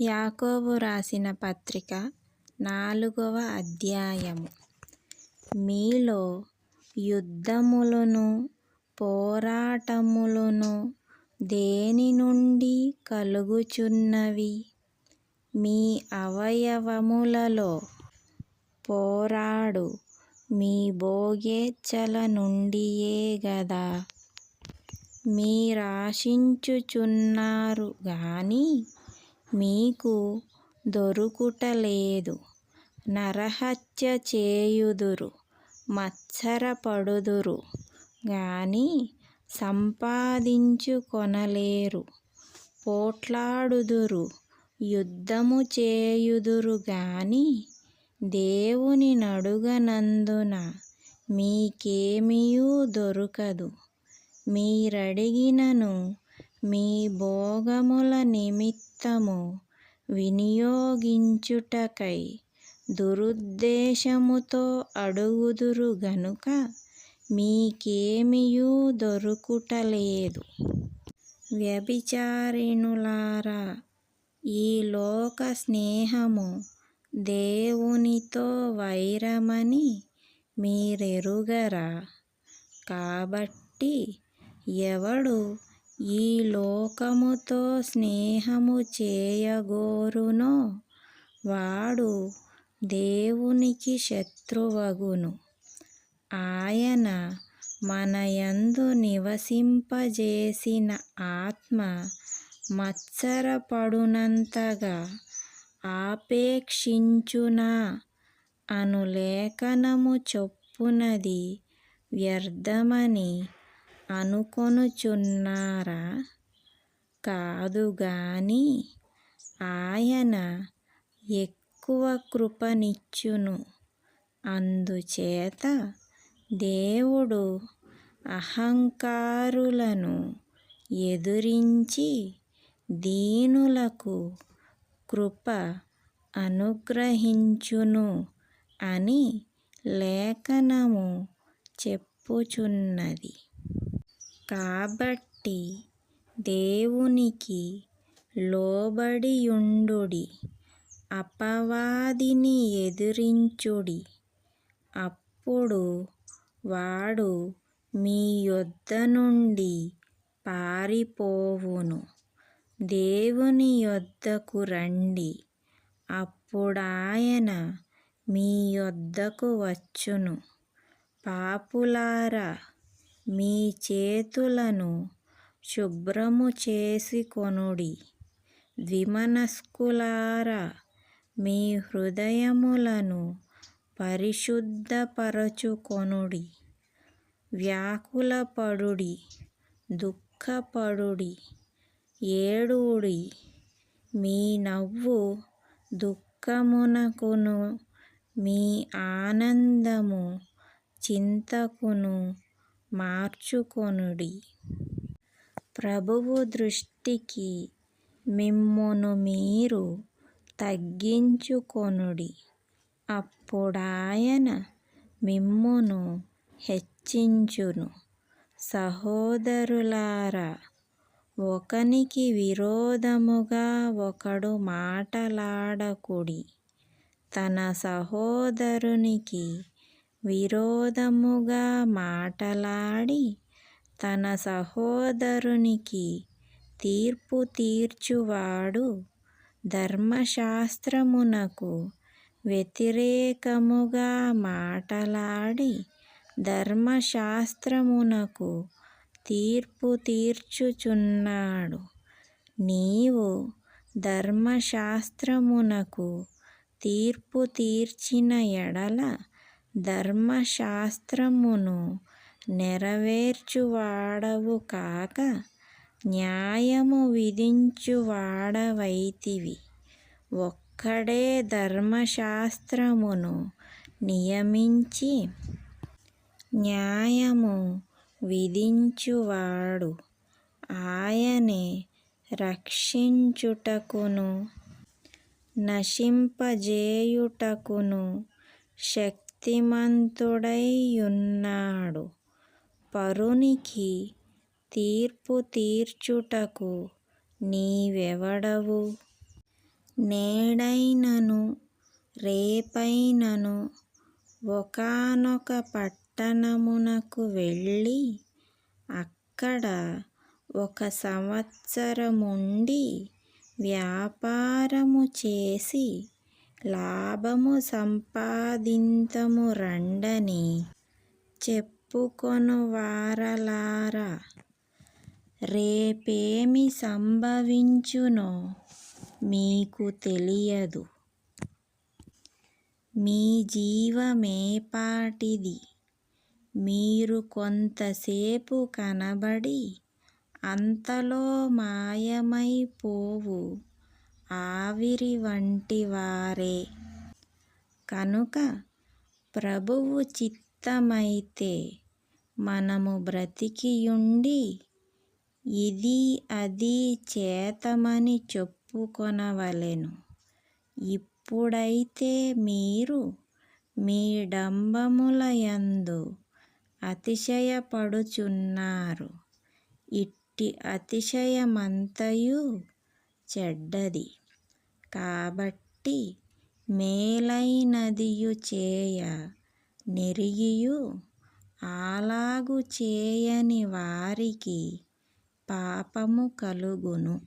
యాకోబు రాసిన పత్రిక నాలుగవ అధ్యాయము. మీలో యుద్ధములను పోరాటములను దేని నుండి కలుగుచున్నవి? మీ అవయవములలో పోరాడు మీ భోగేచ్ఛల నుండియే గదా? మీరాశించుచున్నారు కానీ మీకు దొరుకుటలేదు. నరహత్య చేయుదురు మత్సరపడుదురు గాని సంపాదించుకొనలేరు. పోట్లాడుదురు యుద్ధము చేయుదురు గాని దేవుని నడుగనందున మీకేమీయూ దొరకదు. మీరడిగినను మీ భోగముల నిమిత్తము వినియోగించుటకై దురుద్దేశముతో అడుగుదురు గనుక మీకేమియూ దొరుకుటలేదు. వ్యభిచారిణులారా ఈ లోక స్నేహము దేవునితో వైరమని మీరెరుగరా? కాబట్టి ఎవడు ఈ లోకముతో స్నేహము చేయగోరునో? వాడు దేవునికి శత్రువగును. ఆయన మనయందు నివసింపజేసిన ఆత్మ మత్సరపడునంతగా ఆపేక్షించునా? అను లేఖనము చొప్పునది వ్యర్థమని అనుకొనుచున్నారా? కాదు గాని ఆయన ఎక్కువ కృపనిచ్చును. అందుచేత దేవుడు అహంకారులను ఎదురించి దీనులకు కృప అనుగ్రహించును అని లేఖనము చెప్పుచున్నది. కాబట్టి దేవునికి లోబడియుండుడి అపవాదిని ఎదిరించుడి. అప్పుడు వాడు మీ యొద్ద నుండి పారిపోవును. దేవుని యొద్దకు రండి. అప్పుడాయన మీ యొద్దకు వచ్చును. పాపులారా మీ చేతులను శుభ్రము చేసుకొనుడి ద్విమనస్కులారా మీ హృదయములను పరిశుద్ధపరచుకొనుడి. వ్యాకులపడుడి దుఃఖపడుడి ఏడుడి మీ నవ్వు దుఃఖమునకును మీ ఆనందము చింతకును మార్చుకొనుడి. ప్రభువు దృష్టికి మిమ్మును మీరు తగ్గించుకొనుడి. అప్పుడాయన మిమ్మును హెచ్చించును. సహోదరులారా ఒకనికి విరోధముగా ఒకడు మాటలాడకుడి. తన సహోదరునికి విరోధముగా మాటలాడి తన సహోదరునికి తీర్పు తీర్చువాడు ధర్మశాస్త్రమునకు వ్యతిరేకముగా మాటలాడి ధర్మశాస్త్రమునకు తీర్పు తీర్చుచున్నాడు. నీవు ధర్మశాస్త్రమునకు తీర్పు తీర్చిన ఎడల ధర్మశాస్త్రమును నెరవేర్చువాడవు కాక న్యాయము విధించువాడవైతివి. ఒక్కడే ధర్మశాస్త్రమును నియమించి న్యాయము విధించువాడు. ఆయనే రక్షించుటకును నశింపజేయుటకును నీతిమంతుడైయున్నాడు పరునికి తీర్పు తీర్చుటకు నీవెవడవు? నేడైనను రేపైనను ఒకానొక పట్టణమునకు వెళ్ళి అక్కడ ఒక సంవత్సరముండి వ్యాపారము చేసి లాభము సంపాదింతుము రండని చెప్పుకొనువారలారా. రేపేమి సంభవించునో మీకు తెలియదు. మీ జీవమేపాటిది మీరు కొంతసేపు కనబడి అంతలో మాయమైపోవు. ఆవిరి వంటివారే కనుక ప్రభువు చిత్తమైతే మనము బ్రతికియుండి ఇది అది చేతమని చెప్పుకొనవలెను. ఇప్పుడైతే మీరు మీ డంబములయందు అతిశయపడుచున్నారు. ఇట్టి అతిశయమంతయు చెడ్డది. కాబట్టి మేలైనదియు చేయ నెరిగియు అలాగు చేయని వారికి పాపము కలుగును.